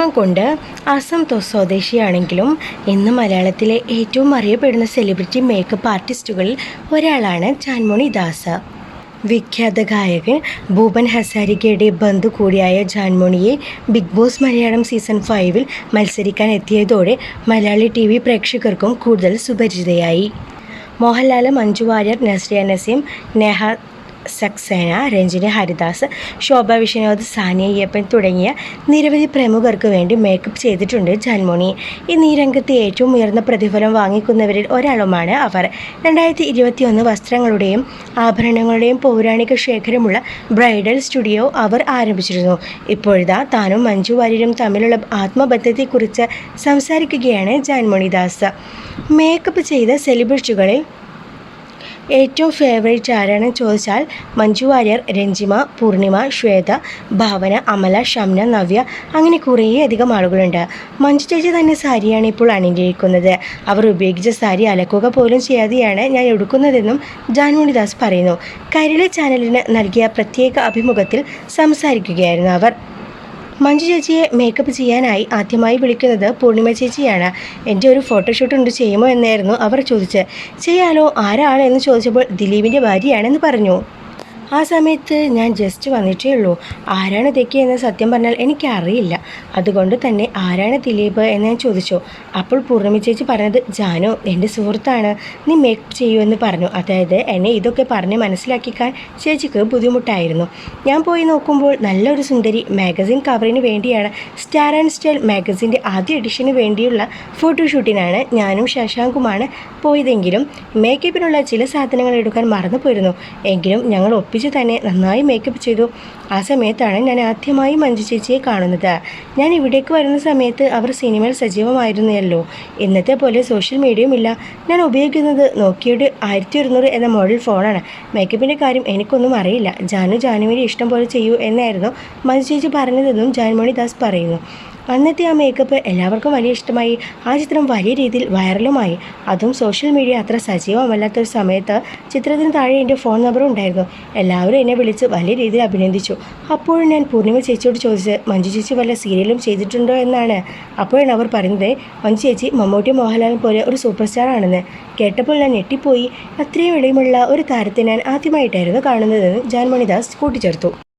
ജന്മം കൊണ്ട് അസം തോ സ്വദേശിയാണെങ്കിലും ഇന്ന് മലയാളത്തിലെ ഏറ്റവും അറിയപ്പെടുന്ന സെലിബ്രിറ്റി മേക്കപ്പ് ആർട്ടിസ്റ്റുകളിൽ ഒരാളാണ് ജാൻമോണി ദാസ്. വിഖ്യാത ഗായകൻ ഭൂപൻ ഹസാരികയുടെ ബന്ധു കൂടിയായ ജാൻമോണിയെ ബിഗ് ബോസ് മലയാളം സീസൺ ഫൈവിൽ മത്സരിക്കാൻ എത്തിയതോടെ മലയാളി ടി വി പ്രേക്ഷകർക്കും കൂടുതൽ സുപരിചിതയായി. മോഹൻലാൽ മഞ്ജു വാര്യർ നസ്രിയ നസീം നേഹ സക്സേന രഞ്ജിനി ഹരിദാസ് ശോഭ വിശ്വനാഥ് സാനിയ അയ്യപ്പൻ തുടങ്ങിയ നിരവധി പ്രമുഖർക്ക് വേണ്ടി മേക്കപ്പ് ചെയ്തിട്ടുണ്ട് ജാൻമോണി ഇന്ന് ഈ രംഗത്ത് ഏറ്റവും ഉയർന്ന പ്രതിഫലം വാങ്ങിക്കുന്നവരിൽ ഒരാളുമാണ് അവർ. രണ്ടായിരത്തി ഇരുപത്തിയൊന്ന് വസ്ത്രങ്ങളുടെയും ആഭരണങ്ങളുടെയും പൗരാണിക ശേഖരമുള്ള ബ്രൈഡൽ സ്റ്റുഡിയോ അവർ ആരംഭിച്ചിരുന്നു. ഇപ്പോഴിതാ താനും മഞ്ജു വാര്യരും തമ്മിലുള്ള ആത്മബന്ധത്തെക്കുറിച്ച് സംസാരിക്കുകയാണ് ജാൻമോണി ദാസ് മേക്കപ്പ് ചെയ്ത സെലിബ്രിറ്റികളിൽ ഏറ്റവും ഫേവറേറ്റ് ആരാണെന്ന് ചോദിച്ചാൽ മഞ്ജു വാര്യർ രഞ്ജിമ പൂർണിമ ശ്വേത ഭാവന അമല ഷംന നവ്യ അങ്ങനെ കുറേയധികം ആളുകളുണ്ട്. മഞ്ജു ചേച്ചി തന്നെ സാരിയാണ് ഇപ്പോൾ അണിഞ്ഞിരിക്കുന്നത്. അവർ ഉപയോഗിച്ച സാരി അലക്കുക പോലും ചെയ്യാതെയാണ് ഞാൻ എടുക്കുന്നതെന്നും ജാൻമോണിദാസ് പറയുന്നു. കൈരളി ചാനലിന് നൽകിയ പ്രത്യേക അഭിമുഖത്തിൽ സംസാരിക്കുകയായിരുന്നു അവർ. മഞ്ജു ചേച്ചിയെ മേക്കപ്പ് ചെയ്യാനായി ആദ്യമായി വിളിക്കുന്നത് പൂർണിമ ചേച്ചിയാണ്. എന്റെ ഒരു ഫോട്ടോഷൂട്ട് ഉണ്ട് ചെയ്യുമോ? എന്നായിരുന്നു അവർ ചോദിച്ചത്. ചെയ്യാലോ ആരാണ്? എന്ന് ചോദിച്ചപ്പോൾ ദിലീപിന്റെ ഭാര്യയാണെന്ന് പറഞ്ഞു. ആ സമയത്ത് ഞാൻ ജസ്റ്റ് വന്നിട്ടേ ഉള്ളൂ. ആരാണ് തെക്കി എന്ന് സത്യം പറഞ്ഞാൽ എനിക്കറിയില്ല. അതുകൊണ്ട് തന്നെ ആരാണ് ദിലീപ് എന്ന് ഞാൻ ചോദിച്ചു. അപ്പോൾ പൂർണമി ചേച്ചി പറഞ്ഞത് ജാനു എന്റെ സുഹൃത്താണ്. നീ മേക്കപ്പ് ചെയ്യൂ എന്ന് പറഞ്ഞു. അതായത് എന്നെ ഇതൊക്കെ പറഞ്ഞ് മനസ്സിലാക്കിക്കാൻ ചേച്ചിക്ക് ബുദ്ധിമുട്ടായിരുന്നു. ഞാൻ പോയി നോക്കുമ്പോൾ നല്ലൊരു സുന്ദരി മാഗസിൻ കവറിന് വേണ്ടിയാണ്. സ്റ്റാർ ആൻഡ് സ്റ്റൈൽ മാഗസിന്റെ ആദ്യ എഡിഷന് വേണ്ടിയുള്ള ഫോട്ടോഷൂട്ടിനാണ് ഞാനും ശശാങ്കുമാണ് പോയതെങ്കിലും മേക്കപ്പിനുള്ള ചില സാധനങ്ങൾ എടുക്കാൻ മറന്നു പോയിരുന്നു എങ്കിലും ഞങ്ങൾ ഒപ്പിച്ച് തന്നെ നന്നായി മേക്കപ്പ് ചെയ്തു. ആ സമയത്താണ് ഞാൻ ആദ്യമായി മഞ്ജു ചേച്ചിയെ കാണുന്നത്. ഞാൻ ഇവിടേക്ക് വരുന്ന സമയത്ത് അവർ സിനിമയിൽ സജീവമായിരുന്നല്ലോ. ഇന്നത്തെ പോലെ സോഷ്യൽ മീഡിയയും ഇല്ല. ഞാൻ ഉപയോഗിക്കുന്നത് നോക്കിയുടെ ആയിരത്തി ഒരുന്നൂറ് എന്ന മോഡൽ ഫോണാണ് മേക്കപ്പിന്റെ കാര്യം എനിക്കൊന്നും അറിയില്ല. ജാനു ജാനുവിന്റെ ഇഷ്ടം പോലെ ചെയ്യൂ എന്നായിരുന്നു മഞ്ജു ചേച്ചി പറഞ്ഞതെന്നും ജാൻമോണി ദാസ് പറയുന്നു. അന്നത്തെ ആ മേക്കപ്പ് എല്ലാവർക്കും വലിയ ഇഷ്ടമായി. ആ ചിത്രം വലിയ രീതിയിൽ വൈറലുമായി അതും സോഷ്യൽ മീഡിയ അത്ര സജീവമല്ലാത്തൊരു സമയത്ത് ചിത്രത്തിന് താഴെ എന്റെ ഫോൺ നമ്പറും ഉണ്ടായിരുന്നു. എല്ലാവരും എന്നെ വിളിച്ച് വലിയ രീതിയിൽ അഭിനന്ദിച്ചു. അപ്പോഴും ഞാൻ പൂർണിമ ചേച്ചിയോട് ചോദിച്ചത് മഞ്ജു ചേച്ചി വല്ല സീരിയലും ചെയ്തിട്ടുണ്ടോ? എന്നാണ്. അപ്പോഴാണ് അവർ പറയുന്നത് മഞ്ജു ചേച്ചി മമ്മൂട്ടി മോഹൻലാൽ പോലെ ഒരു സൂപ്പർ സ്റ്റാർ ആണെന്ന്. കേട്ടപ്പോൾ ഞാൻ ഞെട്ടിപ്പോയി. അത്രയും എളിമുള്ള ഒരു താരത്തെ ഞാൻ ആദ്യമായിട്ടായിരുന്നു കാണുന്നതെന്ന് ജാൻമണിദാസ് കൂട്ടിച്ചേർത്തു.